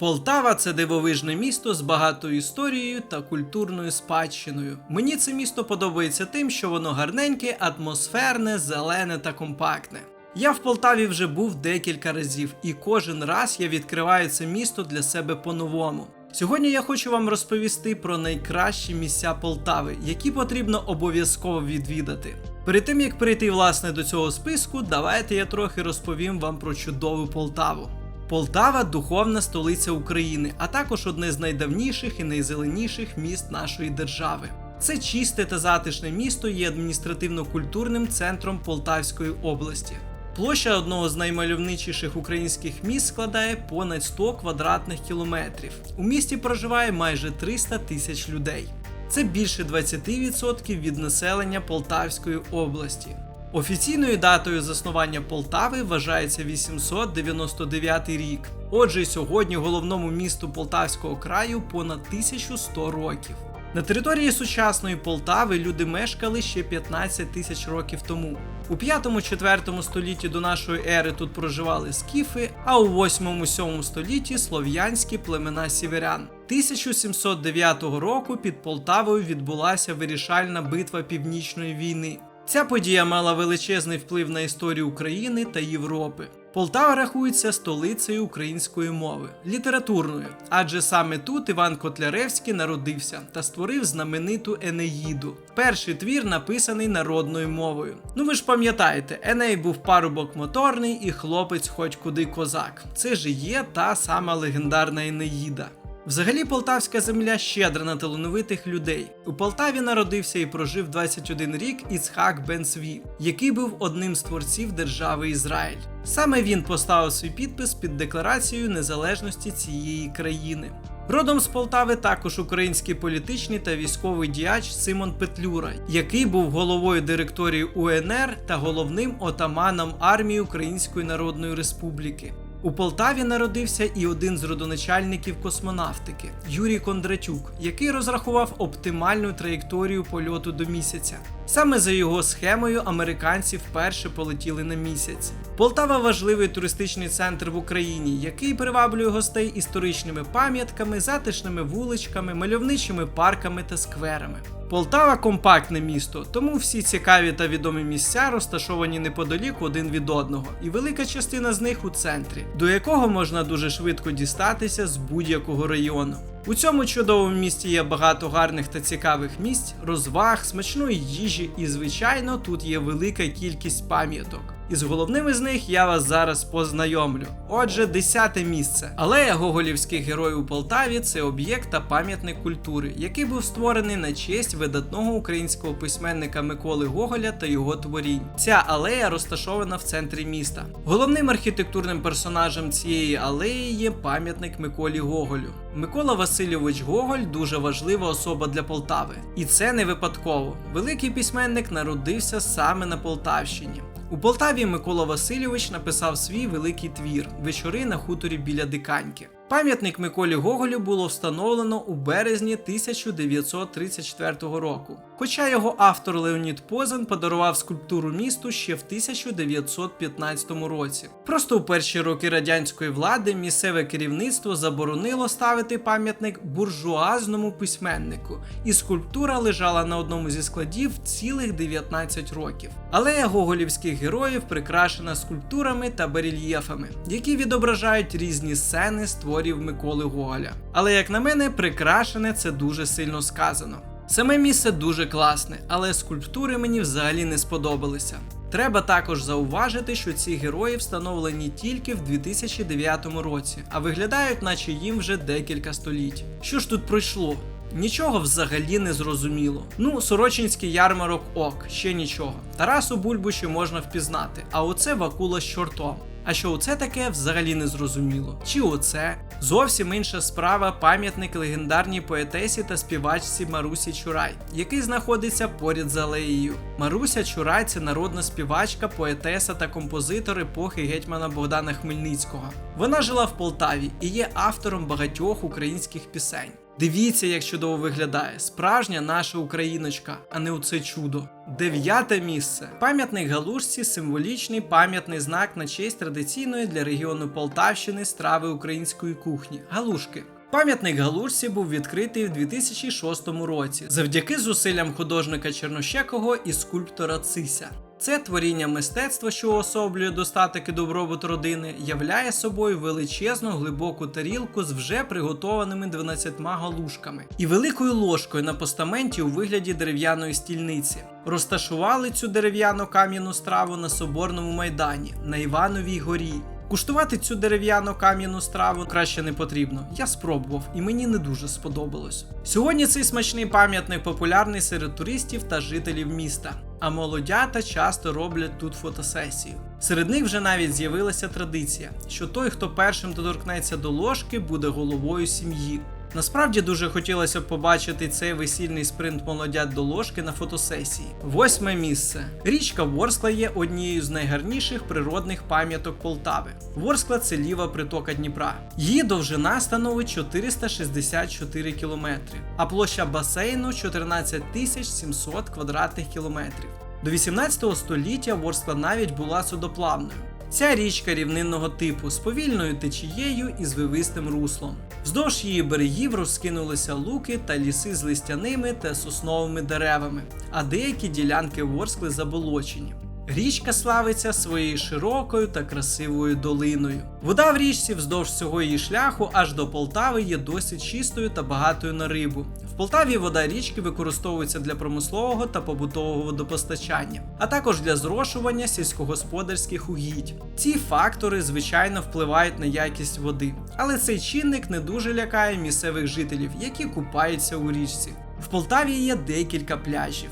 Полтава це дивовижне місто з багатою історією та культурною спадщиною. Мені це місто подобається тим, що воно гарненьке, атмосферне, зелене та компактне. Я в Полтаві вже був декілька разів, і кожен раз я відкриваю це місто для себе по-новому. Сьогодні я хочу вам розповісти про найкращі місця Полтави, які потрібно обов'язково відвідати. Перед тим як перейти власне до цього списку, давайте я трохи розповім вам про чудову Полтаву. Полтава духовна столиця України, а також одне з найдавніших і найзеленіших міст нашої держави. Це чисте та затишне місто є адміністративно-культурним центром Полтавської області. Площа одного з наймальовничіших українських міст складає понад 100 квадратних кілометрів. У місті проживає майже 300 тисяч людей. Це більше 20% від населення Полтавської області. Офіційною датою заснування Полтави вважається 899 рік. Отже, сьогодні головному місту Полтавського краю понад 1100 років. На території сучасної Полтави люди мешкали ще 15 тисяч років тому. У 5-4 столітті до нашої ери тут проживали скіфи, а у 8-7 столітті слов'янські племена сіверян. 1709 року під Полтавою відбулася вирішальна битва Північної війни. Ця подія мала величезний вплив на історію України та Європи. Полтава рахується столицею української мови, літературною, адже саме тут Іван Котляревський народився та створив знамениту Енеїду. Перший твір написаний народною мовою. Ну ви ж пам'ятаєте, Еней був парубок моторний і хлопець хоч куди козак. Це ж і є та сама легендарна Енеїда. Взагалі полтавська земля щедра на талановитих людей. У Полтаві народився і прожив 21 рік Іцхак Бен Сві, який був одним з творців держави Ізраїль. Саме він поставив свій підпис під декларацією незалежності цієї країни. Родом з Полтави також український політичний та військовий діяч Симон Петлюра, який був головою директорії УНР та головним отаманом армії Української Народної Республіки. У Полтаві народився і один з родоначальників космонавтики Юрій Кондратюк, який розрахував оптимальну траєкторію польоту до місяця. Саме за його схемою американці вперше полетіли на місяць. Полтава важливий туристичний центр в Україні, який приваблює гостей історичними пам'ятками, затишними вуличками, мальовничими парками та скверами. Полтава компактне місто, тому всі цікаві та відомі місця розташовані неподалік один від одного, і велика частина з них у центрі, до якого можна дуже швидко дістатися з будь-якого району. У цьому чудовому місті є багато гарних та цікавих місць, розваг, смачної їжі, і, звичайно, тут є велика кількість пам'яток. І з головними з них я вас зараз познайомлю. Отже, десяте місце. Алея Гоголівських героїв у Полтаві це об'єкт та пам'ятник культури, який був створений на честь видатного українського письменника Миколи Гоголя та його творінь. Ця алея розташована в центрі міста. Головним архітектурним персонажем цієї алеї є пам'ятник Миколі Гоголю. Микола Васильович Гоголь дуже важлива особа для Полтави. І це не випадково. Великий письменник народився саме на Полтавщині. У Полтаві Микола Васильович написав свій великий твір Вечори на хуторі біля Диканьки. Пам'ятник Миколі Гоголю було встановлено у березні 1934 року. Хоча його автор Леонід Позан подарував скульптуру місту ще в 1915 році. Просто у перші роки радянської влади місцеве керівництво заборонило ставити пам'ятник буржуазному письменнику, і скульптура лежала на одному зі складів цілих 19 років. Алея гоголівських героїв прикрашена скульптурами та барельєфами, які відображають різні сцени створів Миколи Гоголя. Але як на мене, прикрашене це дуже сильно сказано. Саме місце дуже класне, але скульптури мені взагалі не сподобалися. Треба також зауважити, що ці герої встановлені тільки в 2009 році, а виглядають, наче їм вже декілька століть. Що ж тут пройшло? Нічого взагалі не зрозуміло. Ну, Сорочинський ярмарок ок, ще нічого. Тарасу Бульбу можна впізнати, а оце Вакула з чортом. А що оце таке взагалі не зрозуміло. Чи оце? Зовсім інша справа пам'ятник легендарній поетесі та співачці Марусі Чурай, який знаходиться поряд з алеєю. Маруся Чурай це народна співачка, поетеса та композитор епохи гетьмана Богдана Хмельницького. Вона жила в Полтаві і є автором багатьох українських пісень. Дивіться, як чудово виглядає. Справжня наша україночка, а не оце чудо. Дев'яте місце. Пам'ятник Галушці символічний пам'ятний знак на честь традиційної для регіону Полтавщини страви української кухні галушки. Пам'ятник Галушці був відкритий в 2006 році завдяки зусиллям художника Чернощекого і скульптора Цися. Це творіння мистецтва, що уособлює достаток і добробут родини, являє собою величезну глибоку тарілку з вже приготованими 12 галушками і великою ложкою на постаменті у вигляді дерев'яної стільниці. Розташували цю дерев'яну кам'яну страву на соборному майдані на Івановій горі. Куштувати цю дерев'яну кам'яну страву краще не потрібно. Я спробував і мені не дуже сподобалось. Сьогодні цей смачний пам'ятник популярний серед туристів та жителів міста. А молодята часто роблять тут фотосесію. Серед них вже навіть з'явилася традиція, що той, хто першим доторкнеться до ложки, буде головою сім'ї. Насправді дуже хотілося б побачити цей весільний спринт молодят до ложки на фотосесії. Восьме місце. Річка Ворскла є однією з найгарніших природних пам'яток Полтави. Ворскла це ліва притока Дніпра. Її довжина становить 464 кілометри, а площа басейну 14 700 квадратних кілометрів. До 18 століття Ворскла навіть була судоплавною. Ця річка рівнинного типу з повільною течією і звивистим руслом. Вздовж її берегів розкинулися луки та ліси з листяними та сосновими деревами, а деякі ділянки Ворскли заболочені. Річка славиться своєю широкою та красивою долиною. Вода в річці вздовж всього її шляху аж до Полтави є досить чистою та багатою на рибу. В Полтаві вода річки використовується для промислового та побутового водопостачання, а також для зрошування сільськогосподарських угідь. Ці фактори, звичайно, впливають на якість води, але цей чинник не дуже лякає місцевих жителів, які купаються у річці. В Полтаві є декілька пляжів.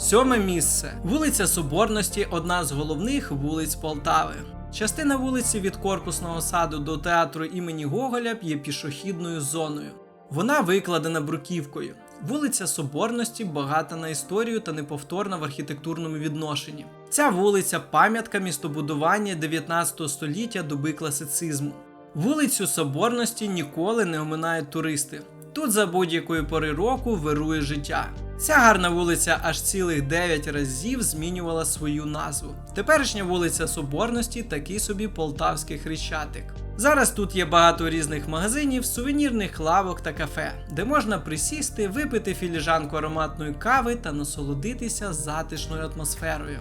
Сьоме місце. Вулиця Соборності одна з головних вулиць Полтави. Частина вулиці від корпусного саду до театру імені Гоголя є пішохідною зоною. Вона викладена бруківкою. Вулиця Соборності багата на історію та неповторна в архітектурному відношенні. Ця вулиця пам'ятка містобудування 19 століття доби класицизму. Вулицю Соборності ніколи не оминають туристи. Тут за будь-якої пори року вирує життя. Ця гарна вулиця аж цілих 9 разів змінювала свою назву. Теперішня вулиця Соборності такий собі полтавський хрещатик. Зараз тут є багато різних магазинів, сувенірних лавок та кафе, де можна присісти, випити філіжанку ароматної кави та насолодитися затишною атмосферою.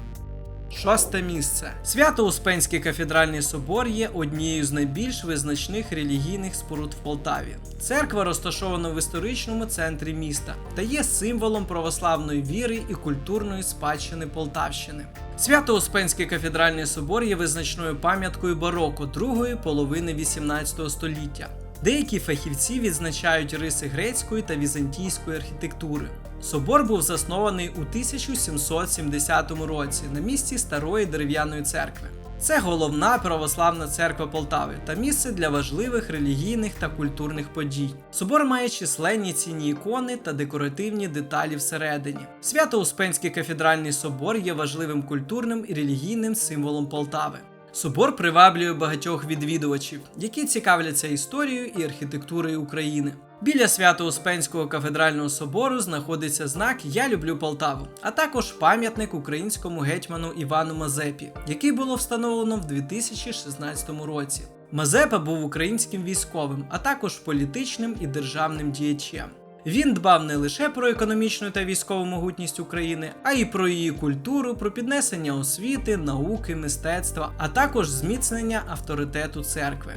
Шосте місце. Свято-Успенський кафедральний собор є однією з найбільш визначних релігійних споруд в Полтаві. Церква розташована в історичному центрі міста та є символом православної віри і культурної спадщини Полтавщини. Свято-Успенський кафедральний собор є визначною пам'яткою бароко другої половини 18 століття. Деякі фахівці відзначають риси грецької та візантійської архітектури. Собор був заснований у 1770 році на місці старої дерев'яної церкви. Це головна православна церква Полтави та місце для важливих релігійних та культурних подій. Собор має численні цінні ікони та декоративні деталі всередині. Свято-Успенський кафедральний собор є важливим культурним і релігійним символом Полтави. Собор приваблює багатьох відвідувачів, які цікавляться історією і архітектурою України. Біля Свято-Успенського кафедрального собору знаходиться знак Я люблю Полтаву, а також пам'ятник українському гетьману Івану Мазепі, який було встановлено в 2016 році. Мазепа був українським військовим, а також політичним і державним діячем. Він дбав не лише про економічну та військову могутність України, а й про її культуру, про піднесення освіти, науки, мистецтва, а також зміцнення авторитету церкви.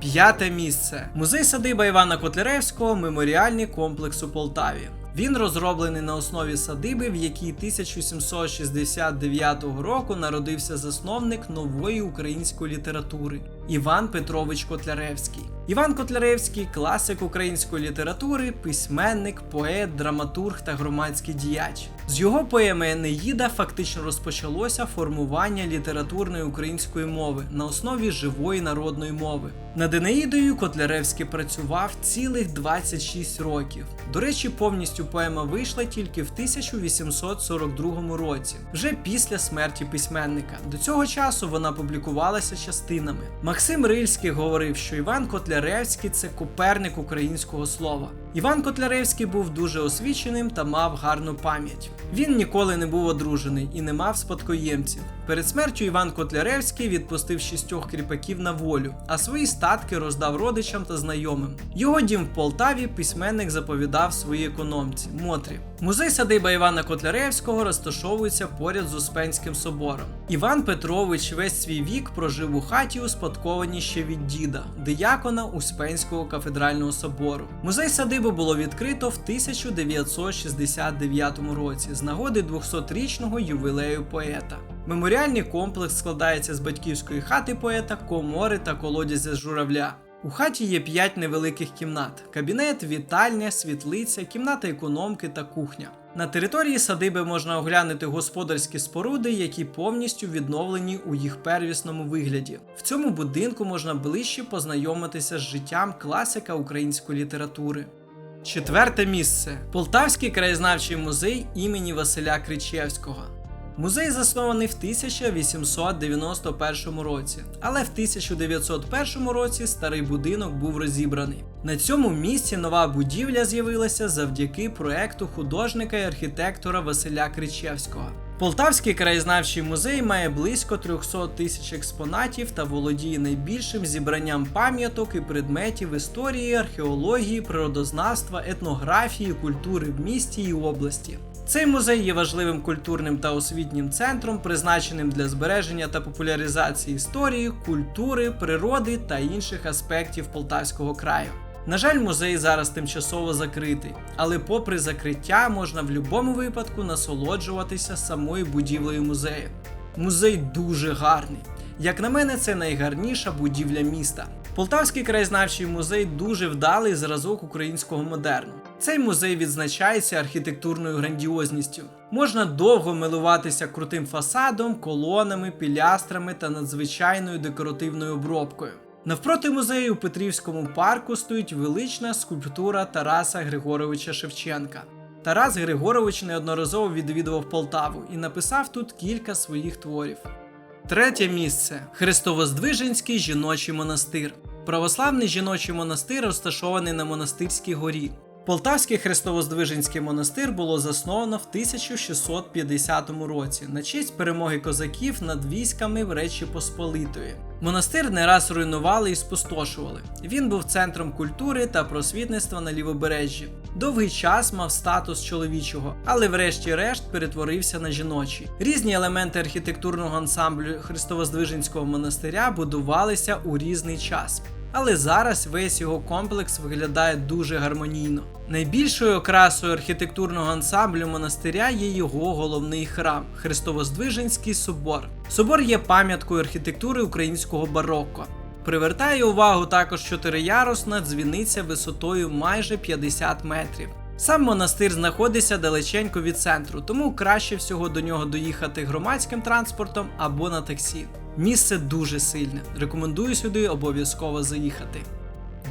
П'яте місце. Музей садиба Івана Котляревського меморіальний комплекс у Полтаві. Він розроблений на основі садиби, в якій 1769 року народився засновник нової української літератури Іван Петрович Котляревський. Іван Котляревський класик української літератури, письменник, поет, драматург та громадський діяч. З його поеми Енеїда фактично розпочалося формування літературної української мови на основі живої народної мови. Над Енеїдою Котляревський працював цілих 26 років. До речі, повністю поема вийшла тільки в 1842 році, вже після смерті письменника. До цього часу вона публікувалася частинами. Максим Рильський говорив, що Іван Котляревський це Коперник українського слова. Іван Котляревський був дуже освіченим та мав гарну пам'ять. Він ніколи не був одружений і не мав спадкоємців. Перед смертю Іван Котляревський відпустив шістьох кріпаків на волю, а свої статки роздав родичам та знайомим. Його дім в Полтаві письменник заповідав своїй економці Мотрі. Музей садиба Івана Котляревського розташовується поряд з Успенським собором. Іван Петрович весь свій вік прожив у хаті, успадкованій ще від діда, диякона Успенського кафедрального собору. Музей садиби було відкрито в 1969 році з нагоди 200-річного ювілею поета. Меморіальний комплекс складається з батьківської хати поета, комори та колодязя журавля. У хаті є п'ять невеликих кімнат: кабінет, вітальня, світлиця, кімната економки та кухня. На території садиби можна оглянути господарські споруди, які повністю відновлені у їх первісному вигляді. В цьому будинку можна ближче познайомитися з життям класика української літератури. Четверте місце Полтавський краєзнавчий музей імені Василя Кричевського. Музей заснований в 1891 році, але в 1901 році старий будинок був розібраний. На цьому місці нова будівля з'явилася завдяки проекту художника і архітектора Василя Кричевського. Полтавський краєзнавчий музей має близько 300 тисяч експонатів та володіє найбільшим зібранням пам'яток і предметів історії, археології, природознавства, етнографії, культури в місті і області. Цей музей є важливим культурним та освітнім центром, призначеним для збереження та популяризації історії, культури, природи та інших аспектів Полтавського краю. На жаль, музей зараз тимчасово закритий, але попри закриття можна в будь-якому випадку насолоджуватися самою будівлею музею. Музей дуже гарний. Як на мене, це найгарніша будівля міста. Полтавський краєзнавчий музей дуже вдалий зразок українського модерну. Цей музей відзначається архітектурною грандіозністю. Можна довго милуватися крутим фасадом, колонами, пілястрами та надзвичайною декоративною обробкою. Навпроти музею у Петрівському парку стоїть велична скульптура Тараса Григоровича Шевченка. Тарас Григорович неодноразово відвідував Полтаву і написав тут кілька своїх творів. Третє місце Христовоздвиженський жіночий монастир. Православний жіночий монастир розташований на монастирській горі. Полтавський Христовоздвиженський монастир було засновано в 1650 році на честь перемоги козаків над військами в Речі Посполитої. Монастир не раз руйнували і спустошували. Він був центром культури та просвітництва на лівобережжі. Довгий час мав статус чоловічого, але врешті-решт перетворився на жіночий. Різні елементи архітектурного ансамблю Христовоздвиженського монастиря будувалися у різний час. Але зараз весь його комплекс виглядає дуже гармонійно. Найбільшою окрасою архітектурного ансамблю монастиря є його головний храм Христовоздвиженський собор. Собор є пам'яткою архітектури українського барокко. Привертає увагу також чотириярусна дзвіниця висотою майже 50 метрів. Сам монастир знаходиться далеченько від центру, тому краще всього до нього доїхати громадським транспортом або на таксі. Місце дуже сильне. Рекомендую сюди обов'язково заїхати.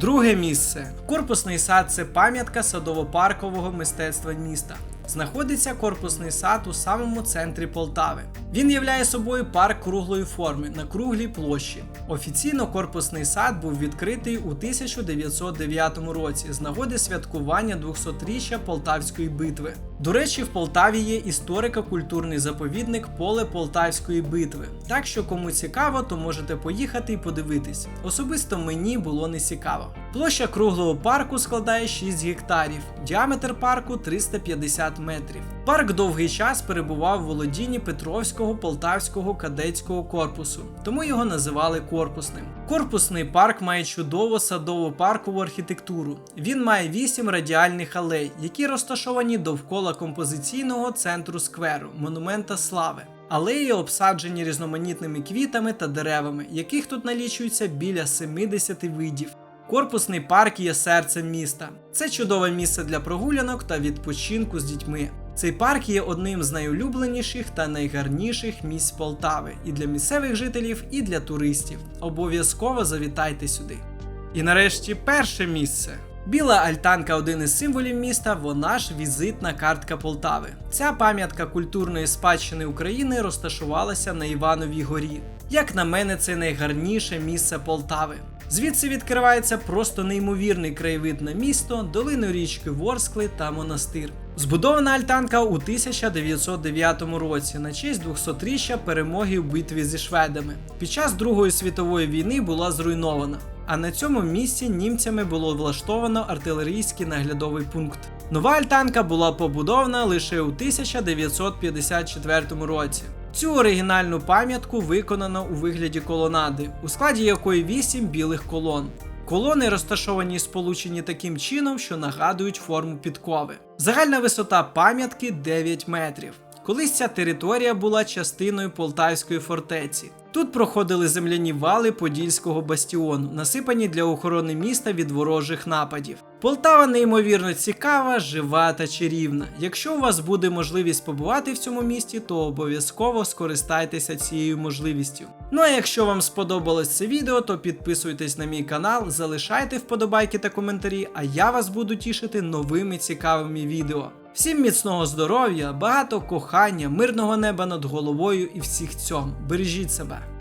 Друге місце. Корпусний сад це пам'ятка садово-паркового мистецтва міста. Знаходиться корпусний сад у самому центрі Полтави. Він являє собою парк круглої форми на круглій площі. Офіційно корпусний сад був відкритий у 1909 році з нагоди святкування 200-річчя Полтавської битви. До речі, в Полтаві є історико-культурний заповідник Поле Полтавської битви. Так що кому цікаво, то можете поїхати і подивитись. Особисто мені було не цікаво. Площа круглого парку складає 6 гектарів, діаметр парку 350 метрів. Парк довгий час перебував в володінні Петровського полтавського кадетського корпусу, тому його називали корпусним. Корпусний парк має чудову садово-паркову архітектуру. Він має 8 радіальних алей, які розташовані довкола композиційного центру скверу монумента слави. Алеї обсаджені різноманітними квітами та деревами, яких тут налічується біля 70 видів. Корпусний парк є серцем міста. Це чудове місце для прогулянок та відпочинку з дітьми. Цей парк є одним з найулюбленіших та найгарніших місць Полтави і для місцевих жителів, і для туристів. Обов'язково завітайте сюди. І нарешті перше місце. Біла альтанка один із символів міста, вона ж візитна картка Полтави. Ця пам'ятка культурної спадщини України розташувалася на Івановій горі. Як на мене, це найгарніше місце Полтави. Звідси відкривається просто неймовірний краєвид на місто, долину річки Ворскли та монастир. Збудована альтанка у 1909 році на честь 200-річчя перемоги в битві зі шведами. Під час Другої світової війни була зруйнована. А на цьому місці німцями було влаштовано артилерійський наглядовий пункт. Нова альтанка була побудована лише у 1954 році. Цю оригінальну пам'ятку виконано у вигляді колонади, у складі якої 8 білих колон. Колони розташовані і сполучені таким чином, що нагадують форму підкови. Загальна висота пам'ятки 9 метрів. Колись ця територія була частиною Полтавської фортеці. Тут проходили земляні вали Подільського бастіону, насипані для охорони міста від ворожих нападів. Полтава неймовірно цікава, жива та чарівна. Якщо у вас буде можливість побувати в цьому місті, то обов'язково скористайтеся цією можливістю. Ну а якщо вам сподобалось це відео, то підписуйтесь на мій канал, залишайте вподобайки та коментарі, а я вас буду тішити новими цікавими відео. Всім міцного здоров'я, багато кохання, мирного неба над головою і всіх цьому. Бережіть себе.